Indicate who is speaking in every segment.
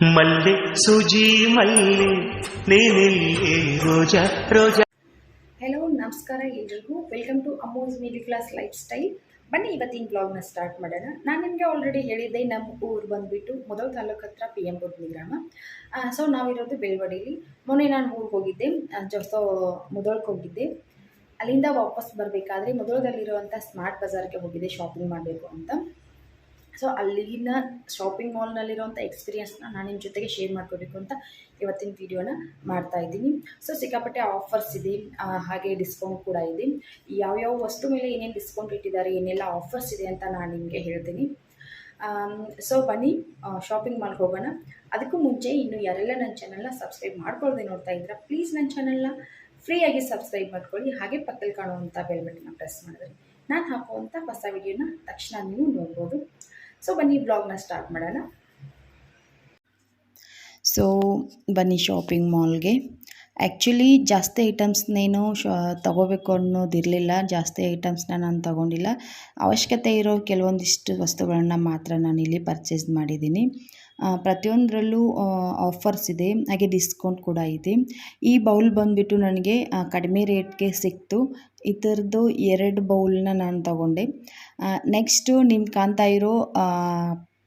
Speaker 1: ಮಲ್ಲೆ ಸುಜಿ ಮಲ್ಲೆ ನೀನಿಲ್ಲಿ ರೋಜ ರೋಜ
Speaker 2: ಹಲೋ ನಮಸ್ಕಾರ ಎಲ್ರಿಗೂ ವೆಲ್ಕಮ್ ಟು ಅಮೋಸ್ ಮಿಡಲ್ ಕ್ಲಾಸ್ ಲೈಫ್ ಸ್ಟೈಲ್ ಬನ್ನಿ, ಇವತ್ತಿನ ಬ್ಲಾಗ್ನ ಸ್ಟಾರ್ಟ್ ಮಾಡೋಣ. ನಾನು ನಿಮಗೆ ಆಲ್ರೆಡಿ ಹೇಳಿದ್ದೆ ನಮ್ಮ ಊರು ಬಂದುಬಿಟ್ಟು ಮೊದಲ ತಾಲೂಕು ಹತ್ರ ಪಿ ಎಂ ಬುದ್ಧಿ ಗ್ರಾಮ. ಸೊ ನಾವಿರೋದು ಬೆಳವಡಿಲಿ ಮೊನ್ನೆ ನಾನು ಊರಿಗೆ ಹೋಗಿದ್ದೆ. ಜೊಸೋ ಮೊದಲ್ಗೆ ಹೋಗಿದ್ದೆ. ಅಲ್ಲಿಂದ ವಾಪಸ್ ಬರಬೇಕಾದ್ರೆ ಮೊದಲದಲ್ಲಿರುವಂಥ ಸ್ಮಾರ್ಟ್ ಬಜಾರ್ಗೆ ಹೋಗಿದ್ದೆ ಶಾಪಿಂಗ್ ಮಾಡಬೇಕು ಅಂತ. ಸೊ ಅಲ್ಲಿನ ಶಾಪಿಂಗ್ ಮಾಲ್ನಲ್ಲಿರುವಂಥ ಎಕ್ಸ್ಪೀರಿಯನ್ಸ್ನ ನಾನು ನಿಮ್ಮ ಜೊತೆಗೆ ಶೇರ್ ಮಾಡ್ಕೋಬೇಕು ಅಂತ ಇವತ್ತಿನ ವಿಡಿಯೋನ ಮಾಡ್ತಾ ಇದ್ದೀನಿ. ಸೊ ಸಿಕ್ಕಾಪಟ್ಟೆ ಆಫರ್ಸ್ ಇದೆ ಹಾಗೆ ಡಿಸ್ಕೌಂಟ್ ಕೂಡ ಇದೆ. ಯಾವ್ಯಾವ ವಸ್ತು ಮೇಲೆ ಏನೇನು ಡಿಸ್ಕೌಂಟ್ ಇಟ್ಟಿದ್ದಾರೆ, ಏನೆಲ್ಲ ಆಫರ್ಸ್ ಇದೆ ಅಂತ ನಾನು ನಿಮಗೆ ಹೇಳ್ತೀನಿ. ಸೊ ಬನ್ನಿ ಶಾಪಿಂಗ್ ಮಾಲ್ಗೆ ಹೋಗೋಣ. ಅದಕ್ಕೂ ಮುಂಚೆ ಇನ್ನು ಯಾರೆಲ್ಲ ನನ್ನ ಚಾನಲ್ನ ಸಬ್ಸ್ಕ್ರೈಬ್ ಮಾಡ್ಕೊಳ್ಳದೆ ನೋಡ್ತಾ ಇದ್ದೀರಾ ಪ್ಲೀಸ್ ನನ್ನ ಚಾನಲ್ನ ಫ್ರೀಯಾಗಿ ಸಬ್ಸ್ಕ್ರೈಬ್ ಮಾಡ್ಕೊಳ್ಳಿ. ಹಾಗೆ ಪಕ್ಕದಲ್ಲಿ ಕಾಣುವಂಥ ಬೆಲ್ ಬಟನ್ನ ಪ್ರೆಸ್ ಮಾಡಿದ್ರೆ ನಾನು ಹಾಕುವಂಥ ಹೊಸ ವಿಡಿಯೋನ ತಕ್ಷಣ ನೀವು ನೋಡ್ಬೋದು. ಸೊ ಬನ್ನಿ ಬ್ಲಾಗ್ನ ಸ್ಟಾರ್ಟ್ ಮಾಡೋಣ.
Speaker 3: ಸೊ ಬನ್ನಿ ಶಾಪಿಂಗ್ ಮಾಲ್ಗೆ ಆ್ಯಕ್ಚುಲಿ ಜಾಸ್ತಿ ಐಟಮ್ಸ್ನೇನು ಶ, ತಗೋಬೇಕು ಅನ್ನೋದಿರಲಿಲ್ಲ ಜಾಸ್ತಿ ಐಟಮ್ಸ್ನ ನಾನು ತಗೊಂಡಿಲ್ಲ. ಅವಶ್ಯಕತೆ ಇರೋ ಕೆಲವೊಂದಿಷ್ಟು ವಸ್ತುಗಳನ್ನ ಮಾತ್ರ ನಾನಿಲ್ಲಿ ಪರ್ಚೇಸ್ ಮಾಡಿದ್ದೀನಿ. ಪ್ರತಿಯೊಂದರಲ್ಲೂ ಆಫರ್ಸ್ ಇದೆ. ಹಾಗೆ ಡಿಸ್ಕೌಂಟ್ ಕೂಡ ಇದೆ. ಈ ಬೌಲ್ ಬಂದುಬಿಟ್ಟು ನನಗೆ ಕಡಿಮೆ ರೇಟ್ಗೆ ಸಿಕ್ತು. ಇದರದ್ದು ಎರಡು ಬೌಲ್ನ ನಾನು ತಗೊಂಡೆ. ನೆಕ್ಸ್ಟು ನಿಮ್ಗೆ ಕಾಣ್ತಾ ಇರೋ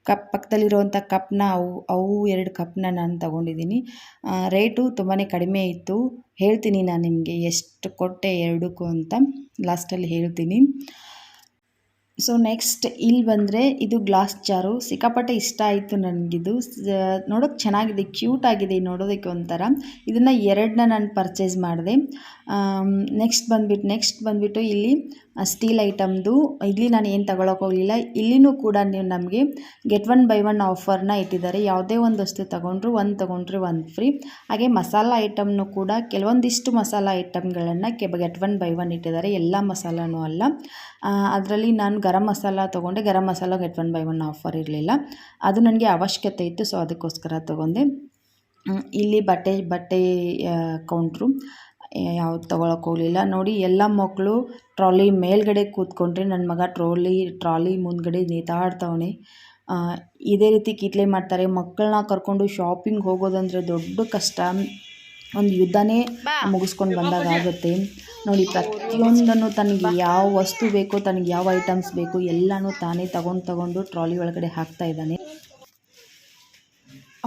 Speaker 3: ಕಪ್ ಪಕ್ಕದಲ್ಲಿರುವಂಥ ಕಪ್ನ, ಅವು ಅವು ಎರಡು ಕಪ್ನ ನಾನು ತಗೊಂಡಿದ್ದೀನಿ. ರೇಟು ತುಂಬಾ ಕಡಿಮೆ ಇತ್ತು. ಹೇಳ್ತೀನಿ ನಾನು ನಿಮಗೆ, ಎಷ್ಟು ಕೊಟ್ಟೆ ಎರಡಕ್ಕೂ ಅಂತ ಲಾಸ್ಟಲ್ಲಿ ಹೇಳ್ತೀನಿ. ಸೊ ನೆಕ್ಸ್ಟ್ ಇಲ್ಲಿ ಬಂದರೆ ಇದು ಗ್ಲಾಸ್ ಜಾರು ಸಿಕ್ಕಾಪಟ್ಟೆ ಇಷ್ಟ ಆಯಿತು ನನಗಿದು. ನೋಡೋಕ್ಕೆ ಚೆನ್ನಾಗಿದೆ ಕ್ಯೂಟ್ ಆಗಿದೆ ನೋಡೋದಕ್ಕೆ ಒಂಥರ. ಇದನ್ನು ಎರಡನ್ನ ನಾನು ಪರ್ಚೇಸ್ ಮಾಡಿದೆ. ನೆಕ್ಸ್ಟ್ ಬಂದುಬಿಟ್ಟು ನೆಕ್ಸ್ಟ್ ಬಂದುಬಿಟ್ಟು ಇಲ್ಲಿ ಸ್ಟೀಲ್ ಐಟಮ್ದು ಇಲ್ಲಿ ನಾನು ಏನು ತಗೊಳಕ್ಕೆ ಹೋಗಲಿಲ್ಲ. ಇಲ್ಲಿನೂ ಕೂಡ ನೀವು ನಮಗೆ ಗೆಟ್ ಒನ್ ಬೈ ಒನ್ ಆಫರ್ನ ಇಟ್ಟಿದ್ದಾರೆ. ಯಾವುದೇ ಒಂದು ವಸ್ತು ತಗೊಂಡ್ರು ಒಂದು ತೊಗೊಂಡ್ರೆ ಒಂದು ಫ್ರೀ ಹಾಗೆ ಮಸಾಲ ಐಟಮ್ನು ಕೂಡ ಕೆಲವೊಂದಿಷ್ಟು ಮಸಾಲ ಐಟಮ್ಗಳನ್ನು ಕೆ ಗೆಟ್ ಒನ್ ಬೈ ಒನ್ ಇಟ್ಟಿದ್ದಾರೆ. ಎಲ್ಲ ಮಸಾಲನೂ ಅಲ್ಲ. ಅದರಲ್ಲಿ ನಾನು ಗರಂ ಮಸಾಲ ತೊಗೊಂಡೆ. Garam masala get one buy one offer ಇರಲಿಲ್ಲ. ಅದು ನನಗೆ ಅವಶ್ಯಕತೆ ಇತ್ತು ಸೊ ಅದಕ್ಕೋಸ್ಕರ ತೊಗೊಂಡೆ. ಇಲ್ಲಿ ಬಟ್ಟೆ ಬಟ್ಟೆ ಕೌಂಟ್ರು ಯಾವ್ದು ತೊಗೊಳಕ್ಕೆ ಹೋಗಲಿಲ್ಲ. ನೋಡಿ ಎಲ್ಲ ಮಕ್ಕಳು ಟ್ರಾಲಿ ಮೇಲ್ಗಡೆ ಕೂತ್ಕೊಂಡ್ರೆ ನನ್ನ ಮಗ ಟ್ರಾಲಿ ಟ್ರಾಲಿ ಮುಂದ್ಗಡೆ ನೇತಾಡ್ತವನೆ. ಇದೇ ರೀತಿ ಕಿತ್ಲೆ ಮಾಡ್ತಾರೆ. ಮಕ್ಕಳನ್ನ ಕರ್ಕೊಂಡು ಶಾಪಿಂಗ್ ಹೋಗೋದಂದರೆ ದೊಡ್ಡ ಕಷ್ಟ. ಒಂದು ಯುದ್ಧನೇ ಮುಗಿಸ್ಕೊಂಡು ಬಂದಾಗ ಆಗುತ್ತೆ. ನೋಡಿ ಪ್ರತಿಯೊಂದನ್ನು ತನಗೆ ಯಾವ ವಸ್ತು ಬೇಕೋ ತನಗೆ ಯಾವ ಐಟಮ್ಸ್ ಬೇಕು ಎಲ್ಲನೂ ತಾನೇ ತಗೊಂಡು ತಗೊಂಡು ಟ್ರಾಲಿ ಒಳಗಡೆ ಹಾಕ್ತಾ ಇದ್ದಾನೆ.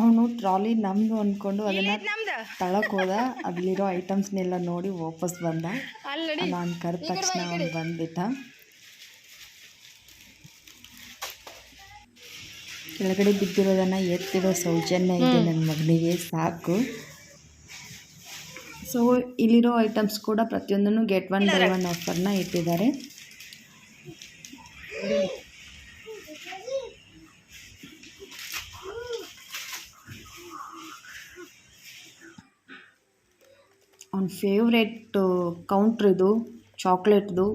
Speaker 3: ಅವನು ಟ್ರಾಲಿ ನಮ್ದು ಅಂದ್ಕೊಂಡು ಅದನ್ನ ತಳಕ್ ಹೋದ ಅಲ್ಲಿರೋ ಐಟಮ್ಸ್ನೆಲ್ಲ ನೋಡಿ ವಾಪಸ್ ಬಂದ. ನಾನು ಕರೆದ ತಕ್ಷಣ ಅವನು ಬಂದ್ಬಿಟ್ಟ. ಕೆಳಗಡೆ ಬಿದ್ದಿರೋದನ್ನ ಎತ್ತಿರೋ ಸೌಜನ್ಯ ಇದೆ ನನ್ನ ಮಗನಿಗೆ ಸಾಕು. ಸೊ ಇಲ್ಲಿರೋ ಐಟಮ್ಸ್ ಕೂಡ ಪ್ರತಿಯೊಂದನ್ನು ಗೆಟ್ ಒನ್ ಬೈ ಒನ್ ಆಫರ್ನ ಇಟ್ಟಿದ್ದಾರೆ. ಅವ್ನ ಫೇವ್ರೇಟ್ ಕೌಂಟ್ರಿದು ಚಾಕ್ಲೇಟ್ದು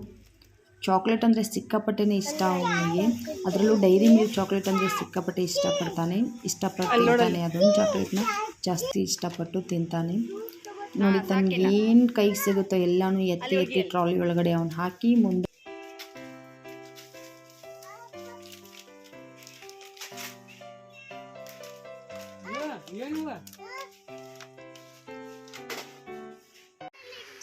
Speaker 3: ಚಾಕ್ಲೇಟ್ ಅಂದರೆ ಸಿಕ್ಕಾಪಟ್ಟೆನೇ ಇಷ್ಟ ಅವನಿಗೆ. ಅದರಲ್ಲೂ ಡೈರಿ ಮಿಲ್ಕ್ ಚಾಕ್ಲೇಟ್ ಅಂದರೆ ಸಿಕ್ಕಾಪಟ್ಟೆ ಇಷ್ಟಪಡ್ತಾನೆ. ಇಷ್ಟಪಟ್ಟು ತಿಂತಾನೆ. ಅದೊಂದು ಚಾಕ್ಲೇಟ್ನ ಜಾಸ್ತಿ ಇಷ್ಟಪಟ್ಟು ತಿಂತಾನೆ. ನೋಡಿ ತನಗೆ ಏನು ಕೈಗೆ ಸಿಗುತ್ತೋ ಎಲ್ಲನೂ ಎತ್ತಿ ಎತ್ತಿ ಟ್ರಾಲಿ ಒಳಗಡೆ ಅವ್ನು ಹಾಕಿ ಮುಂದೆ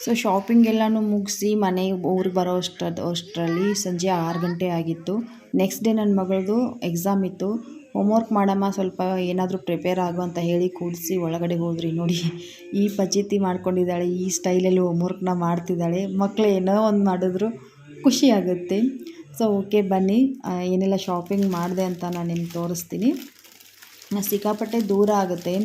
Speaker 3: ಸೊ ಶಾಪಿಂಗ್ ಎಲ್ಲನೂ ಮುಗಿಸಿ ಮನೆ ಊರಿಗೆ ಬರೋ ಅಷ್ಟ ಅಷ್ಟರಲ್ಲಿ ಸಂಜೆ ಆರು ಗಂಟೆ ಆಗಿತ್ತು. ನೆಕ್ಸ್ಟ್ ಡೇ ನನ್ನ ಮಗಳದು ಎಕ್ಸಾಮ್ ಇತ್ತು. ಹೋಮ್ವರ್ಕ್ ಮಾಡಮ್ಮ, ಸ್ವಲ್ಪ ಏನಾದರೂ ಪ್ರಿಪೇರ್ ಆಗು ಅಂತ ಹೇಳಿ ಕೂಡಿಸಿ ಒಳಗಡೆ ಹೋದ್ರಿ ನೋಡಿ. ಈ ಪಚೀತಿ ಮಾಡ್ಕೊಂಡಿದ್ದಾಳೆ, ಈ ಸ್ಟೈಲಲ್ಲಿ ಹೋಮ್ವರ್ಕ್ನ ಮಾಡ್ತಿದ್ದಾಳೆ. ಮಕ್ಕಳು ಏನೋ ಒಂದು ಮಾಡಿದ್ರು ಖುಷಿ ಆಗುತ್ತೆ. ಸೊ ಓಕೆ ಬನ್ನಿ. ಏನೆಲ್ಲ ಶಾಪಿಂಗ್ ಮಾಡಿದೆ ಅಂತ ನಾನು ನಿಮ್ಗೆ ತೋರಿಸ್ತೀನಿ. ಸಿಕ್ಕಾಪಟ್ಟೆ ದೂರ ಆಗುತ್ತೆ.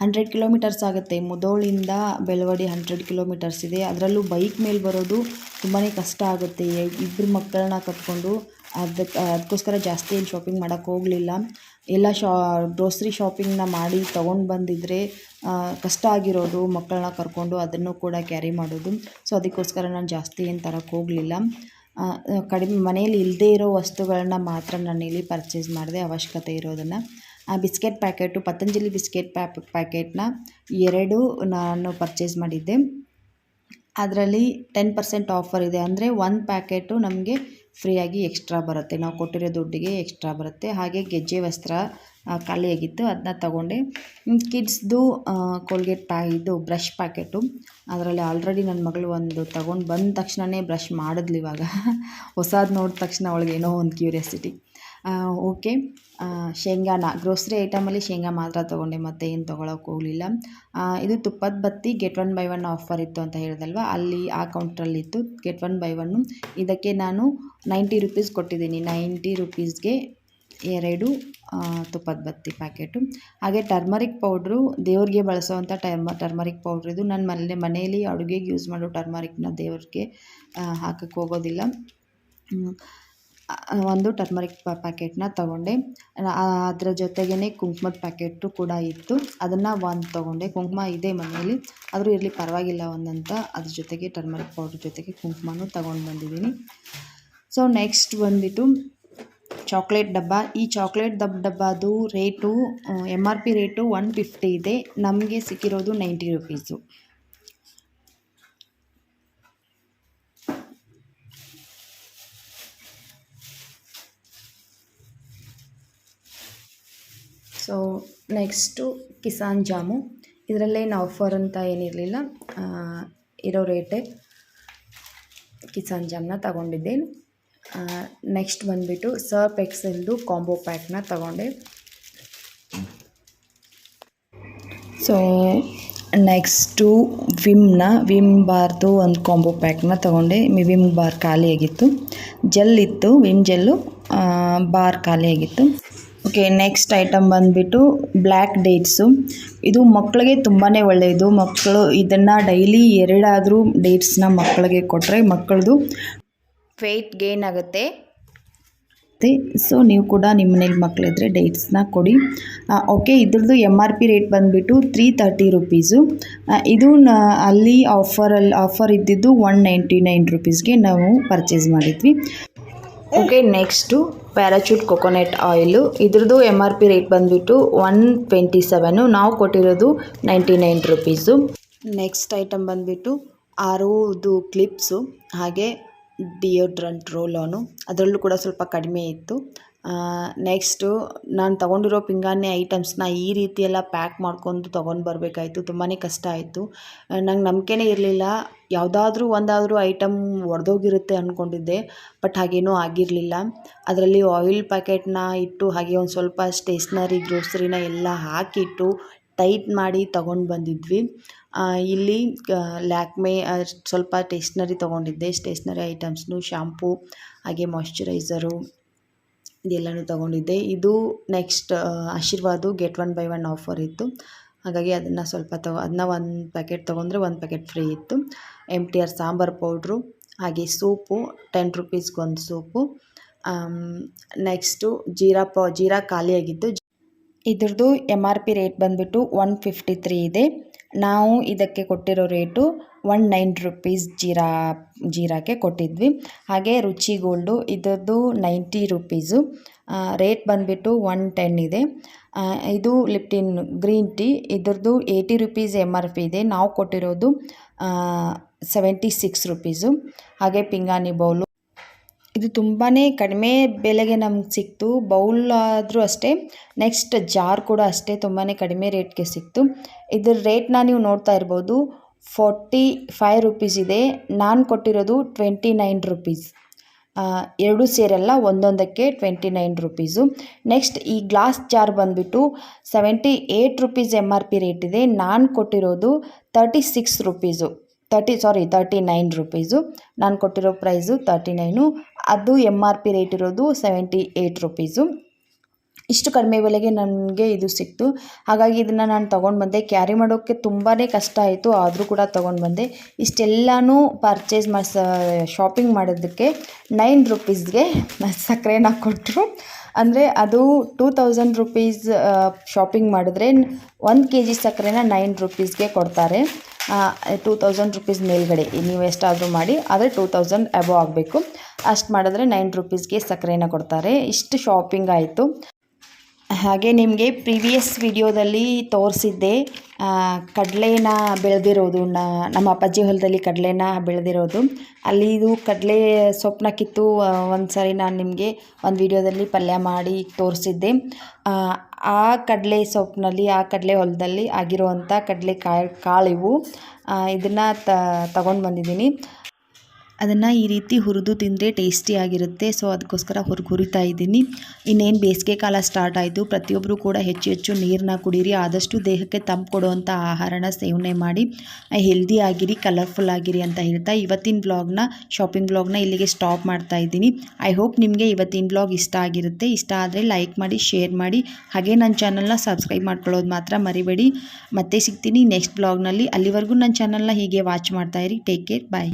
Speaker 3: ಹಂಡ್ರೆಡ್ ಕಿಲೋಮೀಟರ್ಸ್ ಆಗುತ್ತೆ. ಮುದೋಳಿಂದ ಬೆಳವಡಿ ಹಂಡ್ರೆಡ್ ಕಿಲೋಮೀಟರ್ಸ್ ಇದೆ. ಅದರಲ್ಲೂ ಬೈಕ್ ಮೇಲೆ ಬರೋದು ತುಂಬಾ ಕಷ್ಟ ಆಗುತ್ತೆ. ಇಬ್ಬರು ಮಕ್ಕಳನ್ನ ಕಟ್ಕೊಂಡು ಅದಕ್ಕೆ ಅದಕ್ಕೋಸ್ಕರ ಜಾಸ್ತಿ ಏನು ಶಾಪಿಂಗ್ ಮಾಡೋಕ್ಕೆ ಹೋಗಲಿಲ್ಲ. ಎಲ್ಲ ಶಾ ಗ್ರೋಸ್ರಿ ಶಾಪಿಂಗ್ನ ಮಾಡಿ ತೊಗೊಂಡು ಬಂದಿದ್ದರೆ ಕಷ್ಟ ಆಗಿರೋದು ಮಕ್ಕಳನ್ನ ಕರ್ಕೊಂಡು ಅದನ್ನು ಕೂಡ ಕ್ಯಾರಿ ಮಾಡೋದು. ಸೊ ಅದಕ್ಕೋಸ್ಕರ ನಾನು ಜಾಸ್ತಿ ಏನು ತರಕ್ಕೆ ಹೋಗಲಿಲ್ಲ. ಕಡಿಮೆ ಮನೆಯಲ್ಲಿ ಇಲ್ಲದೇ ಇರೋ ವಸ್ತುಗಳನ್ನ ಮಾತ್ರ ನಾನು ಇಲ್ಲಿ ಪರ್ಚೇಸ್ ಮಾಡಿದೆ. ಅವಶ್ಯಕತೆ ಇರೋದನ್ನು. ಆ ಬಿಸ್ಕೆಟ್ ಪ್ಯಾಕೆಟು, ಪತಂಜಲಿ ಬಿಸ್ಕೆಟ್ ಪ್ಯಾಪ್, ಪ್ಯಾಕೆಟ್ನ ಎರಡು ನಾನು ಪರ್ಚೇಸ್ ಮಾಡಿದ್ದೆ. ಅದರಲ್ಲಿ ಟೆನ್ ಪರ್ಸೆಂಟ್ ಆಫರ್ ಇದೆ ಅಂದರೆ ಒಂದು ಪ್ಯಾಕೆಟು ನಮಗೆ ಫ್ರೀಯಾಗಿ ಎಕ್ಸ್ಟ್ರಾ ಬರುತ್ತೆ. ನಾವು ಕೊಟ್ಟಿರೋ ದುಡ್ಡಿಗೆ ಎಕ್ಸ್ಟ್ರಾ ಬರುತ್ತೆ. ಹಾಗೆ ಗೆಜ್ಜೆ ವಸ್ತ್ರ ಖಾಲಿಯಾಗಿತ್ತು. ಅದನ್ನ ತಗೊಂಡೆ. ಕಿಡ್ಸ್ದು ಕೋಲ್ಗೇಟ್ ಪ್ಯಾ, ಇದು ಬ್ರಷ್ ಪ್ಯಾಕೆಟು. ಅದರಲ್ಲಿ ಆಲ್ರೆಡಿ ನನ್ನ ಮಗಳು ಒಂದು ತಗೊಂಡು ಬಂದ ತಕ್ಷಣವೇ ಬ್ರಷ್ ಮಾಡಿದ್ಲು ಇವಾಗ. ಹೊಸದು ನೋಡಿದ ತಕ್ಷಣ ಅವಳಿಗೆ ಏನೋ ಒಂದು ಕ್ಯೂರಿಯಾಸಿಟಿ. ಓಕೆ. ಶೇಂಗಾನ ಗ್ರೋಸರಿ ಐಟಮಲ್ಲಿ ಶೇಂಗಾ ಮಾತ್ರ ತೊಗೊಂಡೆ, ಮತ್ತೆ ಏನು ತೊಗೊಳಕ್ಕೆ ಹೋಗಲಿಲ್ಲ. ಇದು ತುಪ್ಪದ ಬತ್ತಿ get one buy one offer ಇತ್ತು ಅಂತ ಹೇಳಿದಲ್ವ? ಅಲ್ಲಿ ಆ ಕೌಂಟ್ರಲ್ಲಿತ್ತು ಗೆಟ್ ಒನ್ ಬೈ ಒನ್ನು ಇದಕ್ಕೆ ನಾನು ನೈಂಟಿ ರುಪೀಸ್ ಕೊಟ್ಟಿದ್ದೀನಿ. ನೈಂಟಿ ರುಪೀಸ್ಗೆ ಎರಡು ತುಪ್ಪದ ಬತ್ತಿ ಪ್ಯಾಕೆಟು ಹಾಗೆ ಟರ್ಮರಿಕ್ ಪೌಡ್ರು ದೇವ್ರಿಗೆ ಬಳಸೋವಂಥ ಟರ್ಮ ಟರ್ಮರಿಕ್ ಪೌಡ್ರ್ ಇದು. ನಾನು ಮನೆ, ಮನೆಯಲ್ಲಿ ಅಡುಗೆಗೆ ಯೂಸ್ ಮಾಡೋ ಟರ್ಮರಿಕ್ನ ದೇವ್ರಿಗೆ ಹಾಕಕ್ಕೆ ಹೋಗೋದಿಲ್ಲ. ಒಂದು ಟರ್ಮರಿಕ್ ಪ್ಯಾಕೆಟ್ನ ತಗೊಂಡೆ. ಅದರ ಜೊತೆಗೇ ಕುಂಕುಮದ ಪ್ಯಾಕೆಟು ಕೂಡ ಇತ್ತು. ಅದನ್ನು ಒಂದು ತೊಗೊಂಡೆ. ಕುಂಕುಮ ಇದೆ ಮನೆಯಲ್ಲಿ. ಆದರೂ ಇರಲಿ ಪರವಾಗಿಲ್ಲ ಒಂದಂತ. ಅದ್ರ ಜೊತೆಗೆ ಟರ್ಮರಿಕ್ ಪೌಡ್ರ್ ಜೊತೆಗೆ ಕುಂಕುಮನೂ ತೊಗೊಂಡು ಬಂದಿದ್ದೀನಿ. ಸೊ ನೆಕ್ಸ್ಟ್ ಬಂದುಬಿಟ್ಟು ಚಾಕ್ಲೇಟ್ ಡಬ್ಬ. ಈ ಚಾಕ್ಲೇಟ್ ದಬ್ ಡಬ್ಬದು rate M R P rate one fifty ಇದೆ. ನಮಗೆ ಸಿಕ್ಕಿರೋದು ninety rupees so next Kisan jam ಇದರಲ್ಲೇನು offer ಅಂತ ಏನಿರಲಿಲ್ಲ. ಇರೋ ರೇಟೇ ಕಿಸಾನ್ ಜಾಮ್ನ ತಗೊಂಡಿದ್ದೆ ನೆಕ್ಸ್ಟ್ ಬಂದುಬಿಟ್ಟು ಸರ್ಪ್ ಎಕ್ಸೆಲ್ದು ಕಾಂಬೋ ಪ್ಯಾಕ್ನ ತಗೊಂಡೆ. ಸೊ ನೆಕ್ಸ್ಟು ವಿಮ್ನ ವಿಮ್ ಬಾರ್ದು ಒಂದು ಕಾಂಬೋ ಪ್ಯಾಕ್ನ ತೊಗೊಂಡೆ. ವಿಮ್ ಬಾರ್ ಖಾಲಿಯಾಗಿತ್ತು ಜೆಲ್ ಇತ್ತು ವಿಮ್ ಜೆಲ್ಲು ಬಾರ್ ಖಾಲಿಯಾಗಿತ್ತು ಓಕೆ ನೆಕ್ಸ್ಟ್ ಐಟಮ್ ಬಂದುಬಿಟ್ಟು ಬ್ಲ್ಯಾಕ್ ಡೇಟ್ಸು ಇದು ಮಕ್ಕಳಿಗೆ ತುಂಬಾ ಒಳ್ಳೆಯದು ಮಕ್ಕಳು ಇದನ್ನು ಡೈಲಿ ಎರಡಾದರೂ ಡೇಟ್ಸ್ನ ಮಕ್ಕಳಿಗೆ ಕೊಟ್ಟರೆ ಮಕ್ಕಳದು ವೆಯ್ಟ್ ಗೇನ್ ಆಗುತ್ತೆ. ಸೊ ನೀವು ಕೂಡ ನಿಮ್ಮ ಮನೇಲಿ ಮಕ್ಕಳಿದ್ರೆ ಡೇಟ್ಸ್ನ ಕೊಡಿ. ಓಕೆ ಇದ್ರದ್ದು ಎಂ ಆರ್ ಪಿ ರೇಟ್ ಬಂದುಬಿಟ್ಟು ತ್ರೀ ತರ್ಟಿ ರುಪೀಸು ಇದು ಅಲ್ಲಿ ಆಫರಲ್ಲಿ ಆಫರ್ ಇದ್ದಿದ್ದು ಒನ್ ನೈಂಟಿ ನೈನ್ ರುಪೀಸ್ಗೆ ನಾವು ಪರ್ಚೇಸ್ ಮಾಡಿದ್ವಿ. Okay next Parachute coconut oil. ಇದ್ರದ್ದು ಎಂ ಆರ್ ಪಿ ರೇಟ್ ಬಂದುಬಿಟ್ಟು ಒನ್ ಟ್ವೆಂಟಿ ಸೆವೆನು ನಾವು ಕೊಟ್ಟಿರೋದು ninety nine rupees next item ಬಂದುಬಿಟ್ಟು ಆರುದು ಕ್ಲಿಪ್ಸು ಹಾಗೆ ಡಿಯೋಡ್ರಂಟ್ ರೋಲ್ ಅದರಲ್ಲೂ ಕೂಡ ಸ್ವಲ್ಪ ಕಡಿಮೆ ಇತ್ತು. ನೆಕ್ಸ್ಟು ನಾನು ತೊಗೊಂಡಿರೋ ಪಿಂಗಾಣಿ ಐಟಮ್ಸ್ನ ಈ ರೀತಿ ಎಲ್ಲ ಪ್ಯಾಕ್ ಮಾಡ್ಕೊಂಡು ತೊಗೊಂಡು ಬರಬೇಕಾಯ್ತು. ತುಂಬಾ ಕಷ್ಟ ಆಯಿತು. ನಂಗೆ ನಂಬಿಕೆನೇ ಇರಲಿಲ್ಲ. ಯಾವುದಾದ್ರೂ ಒಂದಾದರೂ ಐಟಮ್ ಒಡೆದೋಗಿರುತ್ತೆ ಅಂದ್ಕೊಂಡಿದ್ದೆ ಬಟ್ ಹಾಗೇನೂ ಆಗಿರಲಿಲ್ಲ. ಅದರಲ್ಲಿ ಆಯಿಲ್ ಪ್ಯಾಕೆಟ್ನ ಇಟ್ಟು, ಹಾಗೆ ಒಂದು ಸ್ವಲ್ಪ ಸ್ಟೇಷ್ನರಿ ಗ್ರೋಸರಿನ ಎಲ್ಲ ಹಾಕಿಟ್ಟು ಟೈಟ್ ಮಾಡಿ ತಗೊಂಡು ಬಂದಿದ್ವಿ. ಇಲ್ಲಿ ಲ್ಯಾಕ್ಮೆ ಸ್ವಲ್ಪ ಸ್ಟೇಷ್ನರಿ ತೊಗೊಂಡಿದ್ದೆ. ಸ್ಟೇಷ್ನರಿ ಐಟಮ್ಸ್ನು ಶಾಂಪೂ ಹಾಗೆ ಮಾಯ್ಶ್ಚರೈಸರು ಇದೆಲ್ಲನೂ ತೊಗೊಂಡಿದ್ದೆ. ಇದು next Aashirvaad get one buy one offer ಇತ್ತು. ಹಾಗಾಗಿ ಅದನ್ನು ಸ್ವಲ್ಪ ತಗೋ ಅದನ್ನ ಒಂದು ಪ್ಯಾಕೆಟ್ ತೊಗೊಂಡ್ರೆ ಒಂದು ಪ್ಯಾಕೆಟ್ ಫ್ರೀ ಇತ್ತು. M T R sambar powder, ಹಾಗೆ ಸೂಪು ಟೆನ್ ರುಪೀಸ್ಗೊಂದು ಸೂಪು. ನೆಕ್ಸ್ಟು ಜೀರಾ ಪ, ಜೀರಾ ಖಾಲಿಯಾಗಿತ್ತು. ಇದ್ರದ್ದು ಎಂ ಆರ್ ಪಿ ರೇಟ್ ಬಂದುಬಿಟ್ಟು ಒನ್ ಫಿಫ್ಟಿ ತ್ರೀ ಇದೆ. ನಾವು ಇದಕ್ಕೆ ಕೊಟ್ಟಿರೋ ರೇಟು ಒನ್ ನೈನ್ ರುಪೀಸ್ ಜೀರಾ, ಜೀರಾಕ್ಕೆ ಕೊಟ್ಟಿದ್ವಿ. ಹಾಗೆ ರುಚಿ ಗೋಲ್ಡು, ಇದರದ್ದು ನೈಂಟಿ ರುಪೀಸು. ರೇಟ್ ಬಂದುಬಿಟ್ಟು ಒನ್ ಟೆನ್ ಇದೆ. ಇದು ಲಿಪ್ಟಿನ್ ಗ್ರೀನ್ ಟೀ, ಇದರದ್ದು eighty rupees M R P ಇದೆ. ನಾವು ಕೊಟ್ಟಿರೋದು ಸೆವೆಂಟಿ ಸಿಕ್ಸ್ ರುಪೀಸು. ಹಾಗೆ ಪಿಂಗಾಣಿ ಬೌಲು. ಇದು ತುಂಬಾ ಕಡಿಮೆ ಬೆಲೆಗೆ ನಮ್ಗೆ ಸಿಕ್ತು. ಬೌಲ್ ಆದರೂ ಅಷ್ಟೇ, ನೆಕ್ಸ್ಟ್ ಜಾರ್ ಕೂಡ ಅಷ್ಟೇ ತುಂಬಾ ಕಡಿಮೆ ರೇಟ್ಗೆ ಸಿಕ್ತು. ಇದ್ರ ರೇಟ್ನ ನೀವು ನೋಡ್ತಾ ಇರ್ಬೋದು. ಫೋರ್ಟಿ ಫೈವ್ ರುಪೀಸ್ ಇದೆ. ನಾನು ಕೊಟ್ಟಿರೋದು ಟ್ವೆಂಟಿ ನೈನ್ ರುಪೀಸ್. ಎರಡು ಸೇರೆಲ್ಲ, ಒಂದೊಂದಕ್ಕೆ ಟ್ವೆಂಟಿ ನೈನ್ ರುಪೀಸು. ನೆಕ್ಸ್ಟ್ ಈ ಗ್ಲಾಸ್ ಜಾರ್ ಬಂದುಬಿಟ್ಟು seventy eight rupees M R P rate ಇದೆ. ನಾನು ಕೊಟ್ಟಿರೋದು thirty six rupees. Thirty sorry thirty nine rupees ನಾನು ಕೊಟ್ಟಿರೋ ಪ್ರೈಸು ತರ್ಟಿ ನೈನು ಅದು ಎಂ ಆರ್ ಪಿ ರೇಟ್ ಇರೋದು ಸೆವೆಂಟಿ ಏಯ್ಟ್ ರುಪೀಸು ಇಷ್ಟು ಕಡಿಮೆ ಬೆಲೆಗೆ ನನಗೆ ಇದು ಸಿಕ್ತು. ಹಾಗಾಗಿ ಇದನ್ನು ನಾನು ತೊಗೊಂಡು ಬಂದೆ. ಕ್ಯಾರಿ ಮಾಡೋಕ್ಕೆ ತುಂಬಾ ಕಷ್ಟ ಆಯಿತು. ಆದರೂ ಕೂಡ ತೊಗೊಂಡು ಬಂದೆ. ಇಷ್ಟೆಲ್ಲನೂ ಪರ್ಚೇಸ್ ಮಾಡಿ ಶಾಪಿಂಗ್ ಮಾಡೋದಕ್ಕೆ ನೈನ್ ರುಪೀಸ್ಗೆ ಸಕ್ಕರೆನ ಕೊಟ್ಟರು ಅಂದರೆ ಅದು ಟೂ ತೌಸಂಡ್ ರುಪೀಸ್ ಶಾಪಿಂಗ್ ಮಾಡಿದ್ರೆ ಒಂದು ಕೆ ಜಿ ಸಕ್ಕರೆನ ನೈನ್ ರುಪೀಸ್ಗೆ ಕೊಡ್ತಾರೆ. ಟೂ ತೌಸಂಡ್ ರುಪೀಸ್ ಮೇಲ್ಗಡೆ. ನೀವು ಎಷ್ಟಾದರೂ ಮಾಡಿ, ಆದರೆ ಟೂ ತೌಸಂಡ್ ಅಬೋ ಆಗಬೇಕು. ಅಷ್ಟು ಮಾಡಿದ್ರೆ ನೈನ್ ರುಪೀಸ್ಗೆ ಸಕ್ಕರೆನ ಕೊಡ್ತಾರೆ. ಇಷ್ಟು ಶಾಪಿಂಗ್ ಆಯಿತು. ಹಾಗೆ ನಿಮಗೆ ಪ್ರಿವಿಯಸ್ ವಿಡಿಯೋದಲ್ಲಿ ತೋರಿಸಿದ್ದೆ ಕಡಲೆನ ಬೆಳೆದಿರೋದು ನಮ್ಮ ಅಪ್ಪಾಜಿ ಹೊಲದಲ್ಲಿ ಕಡಲೆನ ಬೆಳೆದಿರೋದು. ಅಲ್ಲಿ ಇದು ಕಡಲೆ ಸೊಪ್ಪನ್ನ ಕಿತ್ತು ಒಂದು ಸಾರಿ ನಾನು ನಿಮಗೆ ಒಂದು ವಿಡಿಯೋದಲ್ಲಿ ಪಲ್ಯ ಮಾಡಿ ತೋರಿಸಿದ್ದೆ. ಆ, ಕಡಲೆ ಸೊಪ್ಪಿನಲ್ಲಿ ಆ ಕಡಲೆ ಹೊಲದಲ್ಲಿ ಆಗಿರುವಂಥ ಕಡಲೆ ಕಾಳು ಕಾಳಿವು ಇದನ್ನು ತಗೊಂಡು ಬಂದಿದ್ದೀನಿ. ಅದನ್ನು ಈ ರೀತಿ ಹುರಿದು ತಿಂದರೆ ಟೇಸ್ಟಿಯಾಗಿರುತ್ತೆ ಸೊ ಅದಕ್ಕೋಸ್ಕರ ಹೊರಗೆ ಹುರಿತಾ ಇದ್ದೀನಿ. ಇನ್ನೇನು ಬೇಸಿಗೆ ಕಾಲ ಸ್ಟಾರ್ಟ್ ಆಯಿತು ಪ್ರತಿಯೊಬ್ಬರು ಕೂಡ ಹೆಚ್ಚು ಹೆಚ್ಚು ನೀರನ್ನ ಕುಡೀರಿ, ಆದಷ್ಟು ದೇಹಕ್ಕೆ ತಂಪು ಕೊಡುವಂಥ ಆಹಾರನ ಸೇವನೆ ಮಾಡಿ. ಹೆಲ್ದಿ ಆಗಿರಿ ಕಲರ್ಫುಲ್ ಆಗಿರಿ ಅಂತ ಹೇಳ್ತಾ ಇವತ್ತಿನ ಬ್ಲಾಗ್ನ ಶಾಪಿಂಗ್ ಬ್ಲಾಗ್ನ ಇಲ್ಲಿಗೆ ಸ್ಟಾಪ್ ಮಾಡ್ತಾ ಇದ್ದೀನಿ. ಐ ಹೋಪ್ ನಿಮಗೆ ಇವತ್ತಿನ ಬ್ಲಾಗ್ ಇಷ್ಟ ಆಗಿರುತ್ತೆ. ಇಷ್ಟ ಆದರೆ ಲೈಕ್ ಮಾಡಿ ಶೇರ್ ಮಾಡಿ. ಹಾಗೆ ನನ್ನ ಚಾನಲ್ನ ಸಬ್ಸ್ಕ್ರೈಬ್ ಮಾಡ್ಕೊಳ್ಳೋದು ಮಾತ್ರ ಮರಿಬೇಡಿ. ಮತ್ತೆ ಸಿಗ್ತೀನಿ ನೆಕ್ಸ್ಟ್ ಬ್ಲಾಗ್ನಲ್ಲಿ ಅಲ್ಲಿವರೆಗೂ ನನ್ನ ಚಾನಲ್ನ ಹೀಗೆ ವಾಚ್ ಮಾಡ್ತಾ ಇರಿ. ಟೇಕ್ ಕೇರ್ ಬಾಯ್